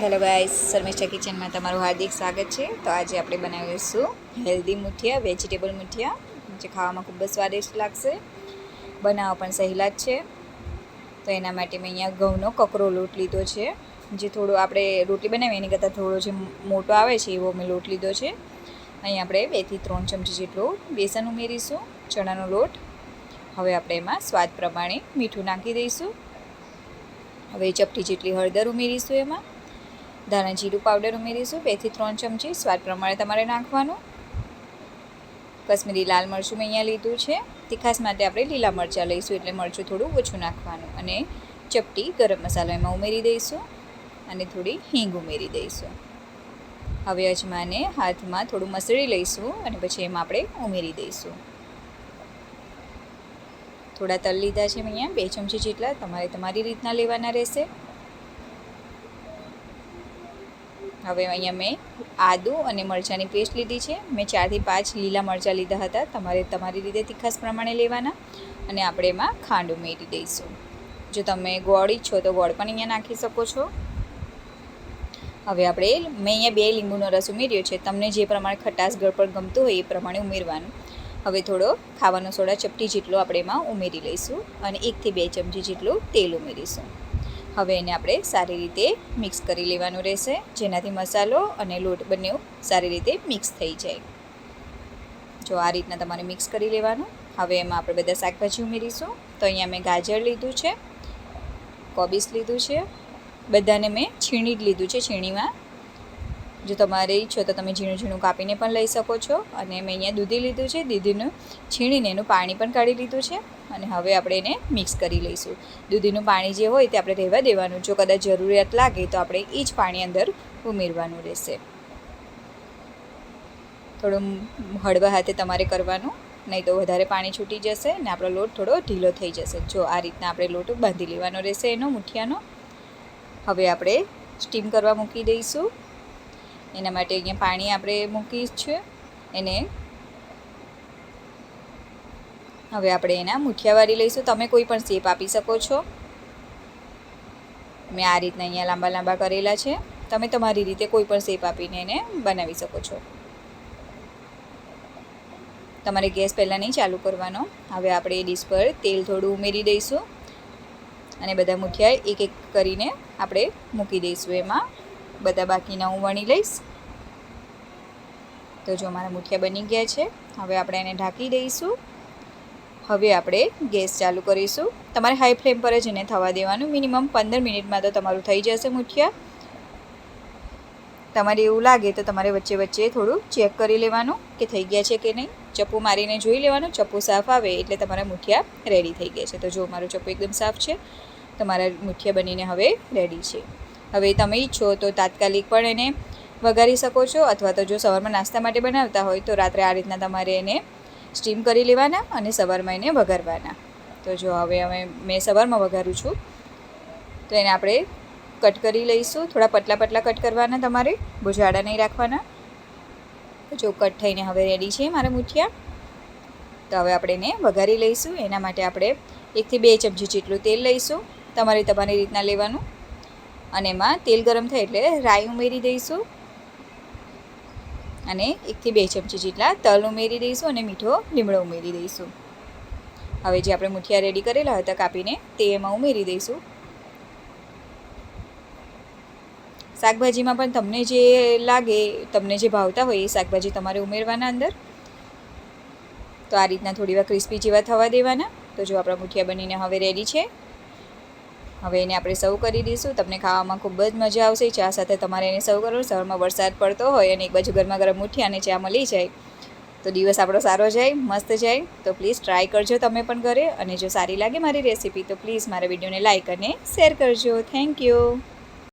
Hello guys Sharmishtha કિચનમાં તમારું હાર્દિક સ્વાગત છે. તો આજે આપણે બનાવીશું હેલ્ધી મુઠિયા વેજીટેબલ મુઠિયા, જે ખાવામાં ખૂબ જ સ્વાદિષ્ટ લાગશે. બનાવવા પણ સહેલા જ છે. તો એના માટે મેં અહીંયા ઘઉંનો કકરો લોટ લીધો છે. જે થોડો આપણે રોટલી બનાવીએ એની કરતાં થોડો જે મોટો આવે છે, એવો મેં લોટ લીધો છે. અહીં આપણે બેથી ત્રણ ચમચી જેટલો બેસન ઉમેરીશું, ચણાનો લોટ. હવે આપણે એમાં સ્વાદ પ્રમાણે મીઠું નાખી દઈશું. હવે ચપટી જેટલી હળદર ઉમેરીશું એમાં. ધાણા જીરું પાવડર ઉમેરીશું, બેથી ત્રણ ચમચી સ્વાદ પ્રમાણે તમારે નાખવાનું. કશ્મીરી લાલ મરચું મેં અહીંયા લીધું છે. તીખાસ માટે આપણે લીલા મરચાં લઈશું એટલે મરચું થોડું ઓછું નાખવાનું અને ચપટી ગરમ મસાલો એમાં ઉમેરી દઈશું અને થોડી હિંગ ઉમેરી દઈશું. હવે અજમાને હાથમાં થોડું મસળી લઈશું અને પછી એમાં આપણે ઉમેરી દઈશું. થોડા તલ લીધા છે અહીંયા, બે ચમચી જેટલા, તમારે તમારી રીતના લેવાના રહેશે. હવે અહીંયા મેં આદુ અને મરચાંની પેસ્ટ લીધી છે. મેં ચારથી પાંચ લીલા મરચાં લીધા હતા. તમારે તમારી રીતે તીખાસ પ્રમાણે લેવાના. અને આપણે એમાં ખાંડ ઉમેરી દઈશું. જો તમે ગોળ ઈચ્છો તો ગોળ પણ અહીંયા નાખી શકો છો. હવે આપણે મેં અહીંયા બે લીંબુનો રસ ઉમેર્યો છે. તમને જે પ્રમાણે ખટાશ ગળપણ ગમતું હોય એ પ્રમાણે ઉમેરવાનું. હવે થોડો ખાવાનો સોડા ચપટી જેટલો આપણે એમાં ઉમેરી લઈશું અને એકથી બે ચમચી જેટલું તેલ ઉમેરીશું. હવે એને આપણે સારી રીતે મિક્સ કરી લેવાનું રહેશે. જેનાથી મસાલો અને લોટ બંને સારી રીતે મિક્સ થઈ જાય. જો આ રીતના તમારે મિક્સ કરી લેવાનું. હવે એમાં આપણે બધા શાકભાજી ઉમેરીશું. તો અહીંયા મેં ગાજર લીધું છે કોબીસ લીધું છે, બધાને મેં છીણી જ લીધું છે છીણીમાં. જો તમારે ઈચ્છો તો તમે ઝીણું ઝીણું કાપીને પણ લઈ શકો છો. અને મેં અહીંયા દૂધી લીધું છે, દૂધીનું છીણીને એનું પાણી પણ કાઢી લીધું છે. અને હવે આપણે એને મિક્સ કરી લઈશું. દૂધીનું પાણી જે હોય તે આપણે રહેવા દેવાનું. જો કદાચ જરૂરિયાત લાગે તો આપણે એ જ પાણી અંદર ઉમેરવાનું રહેશે. થોડું હળવા હાથે તમારે કરવાનું, નહીં તો વધારે પાણી છૂટી જશે અને આપણો લોટ થોડો ઢીલો થઈ જશે. જો આ રીતના આપણે લોટ બાંધી લેવાનો રહેશે એનો, મુઠિયાનો. હવે આપણે સ્ટીમ કરવા મૂકી દઈશું. એના માટે અહીંયા પાણી આપણે મૂકી છે. એને હવે આપણે એના મુઠિયા વાળી લઈશું. તમે કોઈ પણ શેપ આપી શકો છો. મેં આ રીતના અહીંયા લાંબા લાંબા કરેલા છે. તમે તમારી રીતે કોઈ પણ શેપ આપીને એને બનાવી શકો છો. તમારે ગેસ પહેલાં નહીં ચાલુ કરવાનો. હવે આપણે એ ડીશ પર તેલ થોડું ઉમેરી દઈશું. અને બધા મુઠિયા એક એક કરીને આપણે મૂકી દઈશું એમાં. બધા બાકીના હું વણી લઈશ. તો જો મારા મુઠિયા બની ગયા છે, હવે આપણે એને ઢાંકી દઈશું. હવે આપણે ગેસ ચાલુ કરીશું. તમારે હાઈ ફ્લેમ પર જ એને થવા દેવાનું. મિનિમમ પંદર મિનિટમાં તો તમારું થઈ જશે મુઠિયા. તમારે એવું લાગે તો તમારે વચ્ચે વચ્ચે થોડું ચેક કરી લેવાનું કે થઈ ગયા છે કે નહીં. ચપ્પુ મારીને જોઈ લેવાનું. ચપ્પુ સાફ આવે એટલે તમારા મુઠિયા રેડી થઈ ગયા છે. તો જો મારું ચપ્પુ એકદમ સાફ છે, તમારા મુઠિયા બનીને હવે રેડી છે. હવે તમે ઈચ્છો તો તાત્કાલિક પણ એને વઘારી શકો છો અથવા તો જો સવારમાં નાસ્તા માટે બનાવતા હોય તો રાત્રે આ રીતના તમારે એને સ્ટીમ કરી લેવાના અને સવારમાં એને વઘારવાના. તો જો હવે અમે, મેં સવારમાં વઘારું છું, તો એને આપણે કટ કરી લઈશું. થોડા પતલા પતલા કટ કરવાના તમારે બહુ નહીં રાખવાના. જો કટ થઈને હવે રેડી છે મારા મુઠિયા, તો હવે આપણે એને વઘારી લઈશું. એના માટે આપણે એકથી બે ચમચી જેટલું તેલ લઈશું. તમારે તમારી રીતના લેવાનું. અને એમાં તેલ ગરમ થાય એટલે રાઈ ઉમેરી દઈશું. અને એકથી બે ચમચી જેટલા તલ ઉમેરી દઈશું અને મીઠો લીમડો ઉમેરી દઈશું. હવે જે આપણે મુઠિયા રેડી કરેલા હતા કાપીને તે એમાં ઉમેરી દઈશું. શાકભાજીમાં પણ તમને જે લાગે, તમને જે ભાવતા હોય એ શાકભાજી તમારે ઉમેરવાના અંદર. તો આ રીતના થોડી વાર ક્રિસ્પી જેવા થવા દેવાના. તો જો આપણા મુઠિયા બનીને હવે રેડી છે. હવે એને આપણે સર્વ કરી દઈશું. તમને ખાવામાં ખૂબ જ મજા આવશે. ચા સાથે તમારે એને સર્વ કરવું સવારમાં વરસાદ પડતો હોય અને એક બાજુ ગરમા ગરમ મુઠ્ઠી અને ચા મળી જાય. તો દિવસ આપણો સારો જાય, મસ્ત જાય. તો પ્લીઝ ટ્રાય કરજો તમે પણ ઘરે. અને જો સારી લાગે મારી રેસીપી તો પ્લીઝ મારા વિડીયોને લાઇક અને શેર કરજો. Thank you